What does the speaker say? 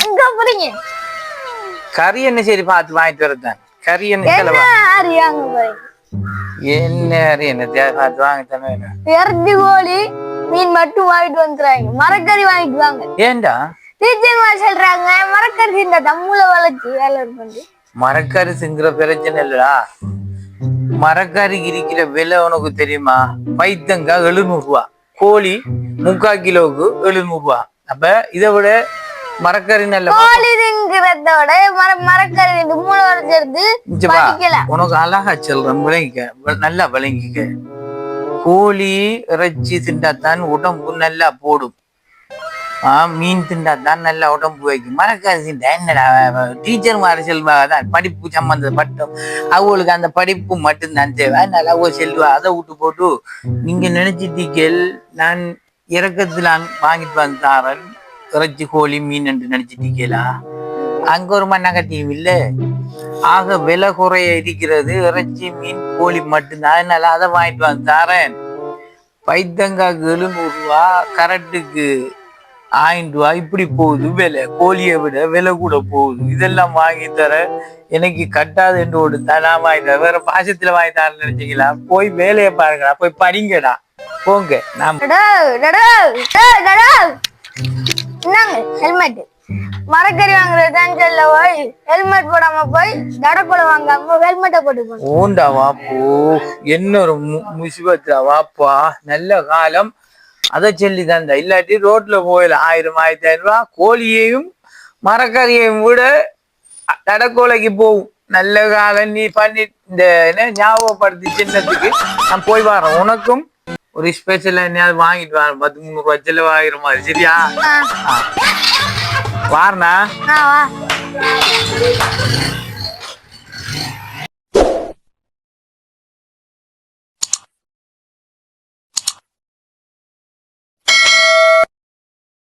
எங்க போறீங்க? கறி என்ன சரி பார்த்து வாங்கிட்டு வரதான் கறி என்ன செலவா? என்ன கறி என்ன பார்த்து வேணும் இறச்சி கோழி மீன் மட்டும் வாங்கிட்டு வந்துறாங்க மரக்கறி வாங்கிட்டு வாங்க. டீச்சர் சொல்றாங்க மரக்கறி இந்த தம்முல வளர்ச்சி வேலை மரக்கறி திங்கிற பிரச்சனை இல்லடா. மரக்கறி இருக்கிற விலை உனக்கு தெரியுமா? பைத்தங்காய் எழுநூறு ரூபா கோழி முக்கால் கிலோவுக்கு எழுநூறு ரூபா அப்ப இதை விட மரக்கறி நல்ல கோழி திங்கிறத விட மர மரக்கறி உனக்கு அழகா சொல்றேன் விளங்கிக்க நல்லா விளங்கிக்க. கோழி இறைச்சி திண்டாத்தான் உடம்பு நல்லா போடும். மீன் திண்டாத்தான் நல்லா உடம்பு வைக்கும். மரக்காரி திண்டா என்னடா டீச்சர் மாதிரி செல்வாங்க தான் படிப்பு சம்பந்தப்பட்டோம் அவங்களுக்கு அந்த படிப்பு மட்டும்தான் தேவை. அதனால அவங்க செல்வா அதை விட்டு போட்டு நீங்க நினைச்சிட்டீங்கள் நான் இறக்கத்துல வாங்கிட்டு வந்து தாரேன் இறைச்சி கோழி மீன் என்று நினைச்சிட்டீங்களா? அங்க ஒரு மண்ணாங்கட்டியும் இல்ல. ஆக விலை குறைய இருக்கிறது இறைச்சி மீன் கோழி மட்டும்தான். அதனால அதை வாங்கிட்டு வந்து தரேன். பைத்தங்காய்க்கு எழுநூறு ரூபா கரட்டுக்கு ஆயிரம் ரூபா இப்படி போகுது விலை. கோழியை விட விலை கூட போகுது. இதெல்லாம் வாங்கி தர எனக்கு கட்டாது என்று ஒரு நான் வாங்கி தரேன். வேற பாசத்துல வாங்கி தரேன்னு நினைச்சீங்களா? போய் வேலையை பாருங்கடா. போய் படிங்கடா. போங்க. நான் ஹெல்மெட். மரக்கறி வாங்குறது தான் போய் ஹெல்மெட் போடாம போய் தடக்குள்ள வாங்காம ஹெல்மெட்டை போட்டு ஓண்டா வாப்போ. என்ன ஒரு முசிபத்தா வாப்பா. நல்ல காலம். அதை சொல்லி தந்தா. இல்லாட்டி ரோட்ல போயில ஆயிரம் ஆயிரத்தி ஆயிரம் ரூபா கோழியையும் மரக்கறியையும் விட தடக்கோலைக்கு போகும். நல்ல காலம். நீ பண்ணி இந்த என்ன ஞாபகப்படுத்தி சின்னத்துக்கு நான் போய் வரேன். உனக்கும் ஒரு ஸ்பெஷல் என்னையாவது வாங்கிட்டு வரேன் பத்து முந்நூறு ரூபாய் செலவாகிற மாதிரி. சரியா? வாரணா வா.